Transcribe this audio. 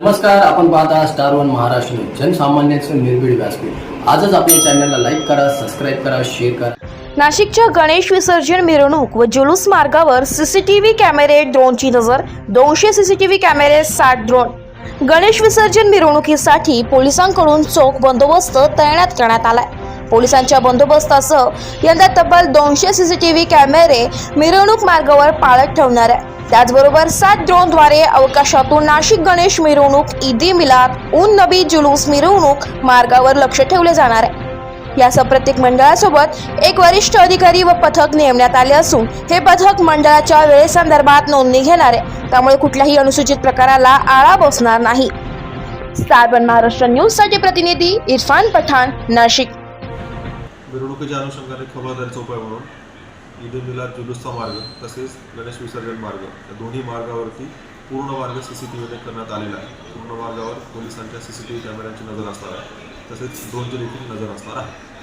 नमस्कार आपण पाहता स्टार वन महाराष्ट्र न्यूज. जनसामान्यांचं निर्भीड व्यासपीठ. आजच आपल्या चॅनलला लाईक करा सबस्क्राईब करा शेअर करा. नाशिकच्या गणेश विसर्जन मिरवणूक व जुलूस मार्गावर सीसीटीव्ही कॅमेरे ड्रोनची नजर दोनशे सीसीटीव्ही कॅमेरे साठ ड्रोन. गणेश विसर्जन मिरवणुकीसाठी पोलिसांकडून चोख बंदोबस्त तैनात करण्यात आलाय. पोलिसांच्या बंदोबस्तासह यंदा तब्बल दोनशे सीसीटीव्ही कॅमेरे मिरवणूक मार्गावर पाळत ठेवणार आहे. त्याचबरोबर सात ड्रोनद्वारे अवकाशातून नाशिक गणेश मिरवणूक ईदी मिलाद उन नबी जुलूस मिरवणूक मार्गावर लक्ष ठेवले जाणार आहे. यासह प्रत्येक मंडळासोबत एक वरिष्ठ अधिकारी व पथक नेमण्यात आले असून हे पथक मंडळाच्या वेळेसंदर्भात नोंदणी घेणार आहे. त्यामुळे कुठल्याही अनुसूचित प्रकाराला आळा बसणार नाही. स्टारबन महाराष्ट्र न्यूजसाठी प्रतिनिधी इरफान पठाण नाशिक. मिरवणुकीच्या अनुषंगाने खबरदारीचा उपाय म्हणून ईद मिलाद जुलूसचा मार्ग तसेच गणेश विसर्जन मार्ग या दोन्ही मार्गावरती पूर्ण मार्ग सी सी टी व्हीने करण्यात आलेला आहे. पूर्ण मार्गावर पोलिसांच्या सी सी टी व्ही कॅमेऱ्यांची नजर असणार आहे. तसेच ड्रोनची देखील नजर असणार आहे.